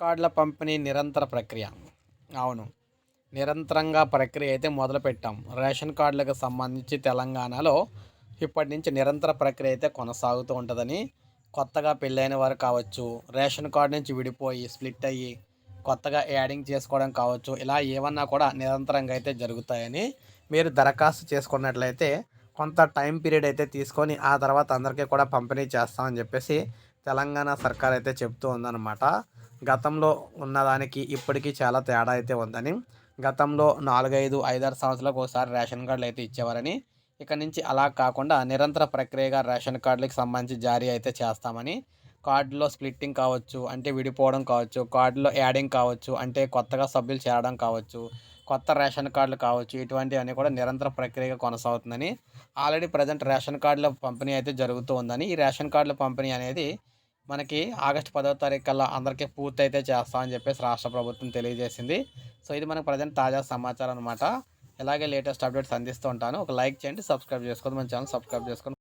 కార్డుల పంపిణీ నిరంతర ప్రక్రియ. అవును. నిరంతరంగా ప్రక్రియ అయితే మొదలుపెట్టాం. రేషన్ కార్డులకు సంబంధించి తెలంగాణలో ఇప్పటి నుంచి నిరంతర ప్రక్రియ అయితే కొనసాగుతూ ఉంటుందని కొత్తగా పెళ్ళైన వారు కావచ్చు రేషన్ కార్డు నుంచి విడిపోయి స్ప్లిట్ అయ్యి కొత్తగా యాడింగ్ చేసుకోవడం కావచ్చు ఇలా ఏమన్నా కూడా నిరంతరంగా అయితే జరుగుతాయని మీరు దరఖాస్తు చేసుకున్నట్లయితే కొంత టైం పీరియడ్ అయితే తీసుకొని ఆ తర్వాత అందరికీ కూడా పంపిణీ చేస్తామని చెప్పేసి తెలంగాణ సర్కార్ అయితే చెప్తూ ఉందన్నమాట. గతంలో ఉన్నదానికి ఇప్పటికీ చాలా తేడా అయితే ఉందని. గతంలో నాలుగైదు ఐదారు సంవత్సరాలకు ఒకసారి రేషన్ కార్డులు అయితే ఇచ్చేవారని. ఇక నుంచి అలా కాకుండా నిరంతర ప్రక్రియగా రేషన్ కార్డులకు సంబంధించి జారీ అయితే చేస్తామని. కార్డులో స్ప్లిట్టింగ్ కావచ్చు అంటే విడిపోవడం కావచ్చు కార్డులో యాడింగ్ కావచ్చు అంటే కొత్తగా సభ్యులు చేరడం కావచ్చు కొత్త రేషన్ కార్డులు కావచ్చు ఇటువంటివన్నీ కూడా నిరంతర ప్రక్రియగా కొనసాగుతుందని. ఆల్రెడీ ప్రజెంట్ రేషన్ కార్డుల పంపిణీ అయితే జరుగుతూ ఉందని. ఈ రేషన్ కార్డుల పంపిణీ అనేది మనకి ఆగస్టు పదవ తారీఖు కల్లా అందరికీ పూర్తయితే చేస్తామని చెప్పేసి రాష్ట్ర ప్రభుత్వం తెలియజేసింది. సో ఇది మనకు ప్రజెంట్ తాజా సమాచారం అనమాట ఇలాగే లేటెస్ట్ అప్డేట్స్ అందిస్తూ ఉంటాను. ఒక లైక్ చేయండి సబ్స్క్రైబ్ చేసుకోండి. మన ఛానల్ సబ్స్క్రైబ్ చేసుకోండి.